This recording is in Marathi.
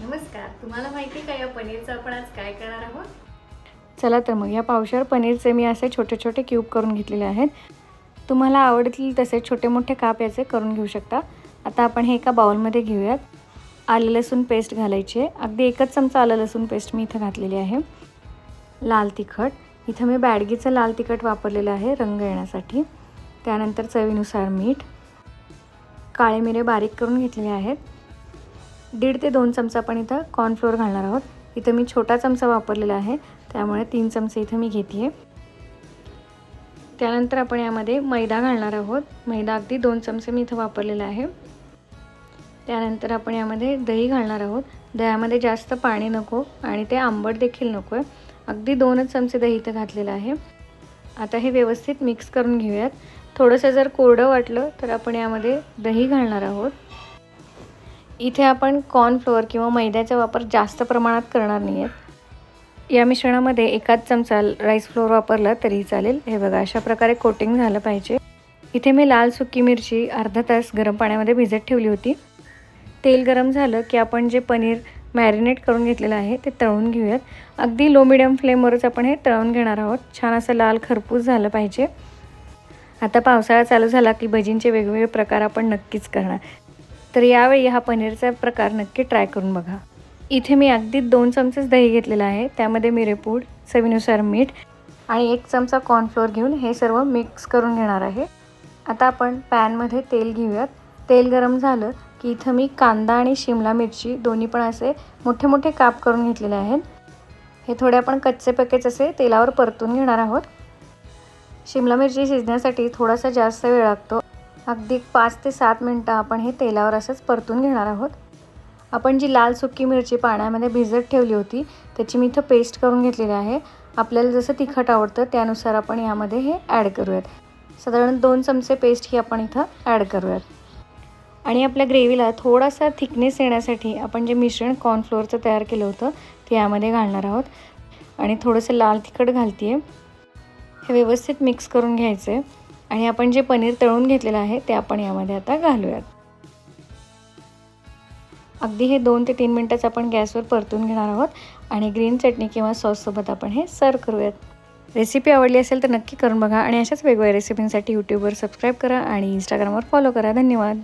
नमस्कार तुम्हाला माहिती का या पनीरचं आपण आज काय करणार आहोत? चला तर मग या पावशर पनीरचे मी असे छोटे छोटे क्यूब करून घेतलेले आहेत. तुम्हाला आवडतील तसे छोटे मोठे काप याचे करून घेऊ शकता. आता आपण हे एका बाउलमध्ये घेऊयात. आलं लसूण पेस्ट घालायची आहे. अगदी एकच चमचा आलं लसूण पेस्ट मी इथं घातलेली आहे. लाल तिखट. इथं मी बॅडगीचं लाल तिखट वापरलेलं आहे रंग येण्यासाठी. त्यानंतर चवीनुसार मीठ. काळे मिरे बारीक करून घेतलेले आहेत. दीड ते दोन चमचा आपण इथं कॉर्नफ्लोअर घालणार आहोत. इथं मी छोटा चमचा वापरलेला आहे. त्यामुळे तीन चमचे इथं मी घेते आहे त्यानंतर आपण यामध्ये मैदा घालणार आहोत. मैदा अगदी दोन चमचे मी इथं वापरलेला आहे. त्यानंतर आपण यामध्ये दही घालणार आहोत. दह्यामध्ये जास्त पाणी नको आणि ते आंबट देखील नको आहे. अगदी दोनच चमचे दही इथं घातलेलं आहे. आता हे व्यवस्थित मिक्स करून घेऊयात. थोडंसं जर कोरडं वाटलं तर आपण यामध्ये दही घालणार आहोत. इथे आपण कॉर्नफ्लोअर किंवा मैद्याचा वापर जास्त प्रमाणात करणार नाही आहेत या मिश्रणामध्ये एकाच चमचा राईस फ्लोअर वापरला तरीही चालेल. हे बघा अशा प्रकारे कोटिंग झालं पाहिजे. इथे मी लाल सुकी मिरची अर्धा तास गरम पाण्यामध्ये भिजत ठेवली होती. तेल गरम झालं की आपण जे पनीर मॅरिनेट करून घेतलेलं आहे ते तळून घेऊयात. अगदी लो मिडियम फ्लेमवरच आपण हे तळून घेणार आहोत. छान असं लाल खरपूस झालं पाहिजे. आता पावसाळा चालू झाला की भजींचे वेगवेगळे प्रकार आपण नक्कीच करणार. तर यावेळी हा पनीरचा प्रकार नक्की ट्राय करून बघा. इथे मी अगदी दोन चमचेच दही घेतलेलं आहे. त्यामध्ये मिरेपूड चवीनुसार मीठ आणि एक चमचा कॉर्नफ्लोअर घेऊन हे सर्व मिक्स करून घेणार आहे. आता आपण पॅनमध्ये तेल घेऊयात. तेल गरम झालं की इथं मी कांदा आणि शिमला मिरची दोन्ही पण असे मोठे मोठे काप करून घेतलेले आहेत. हे थोडे आपण कच्चे पॅकेज असे तेलावर परतून घेणार आहोत. शिमला मिरची शिजण्यासाठी थोडासा जास्त वेळ लागतो. अगदी पाच ते सात मिनटं आपण हे तेलावर असंच परतून घेणार आहोत. आपण जी लाल सुकी मिरची पाण्यामध्ये भिजत ठेवली होती त्याची मी इथं पेस्ट करून घेतलेली आहे. आपल्याला जसं तिखट आवडतं त्यानुसार आपण यामध्ये हे ॲड करूयात. साधारण दोन चमचे पेस्ट ही आपण इथं ॲड करूयात. आणि आपल्या ग्रेव्हीला थोडासा थिकनेस येण्यासाठी आपण जे मिश्रण कॉर्नफ्लोअरचं तयार केलं होतं ते यामध्ये घालणार आहोत. आणि थोडंसं लाल तिखट घालते आहे हे व्यवस्थित मिक्स करून घ्यायचं आहे आणि आपण जे पनीर तळून घेतलेलं आहे ते आपण यामध्ये आता घालूयात. अगदी हे दोन ते तीन मिनटाचं आपण गॅसवर परतून घेणार आहोत आणि ग्रीन चटणी किंवा सॉससोबत आपण हे सर्व करूयात. रेसिपी आवडली असेल तर नक्की करून बघा आणि अशाच वेगवेगळ्या रेसिपींसाठी यूट्यूबवर सबस्क्राईब करा आणि इंस्टाग्रामवर फॉलो करा. धन्यवाद.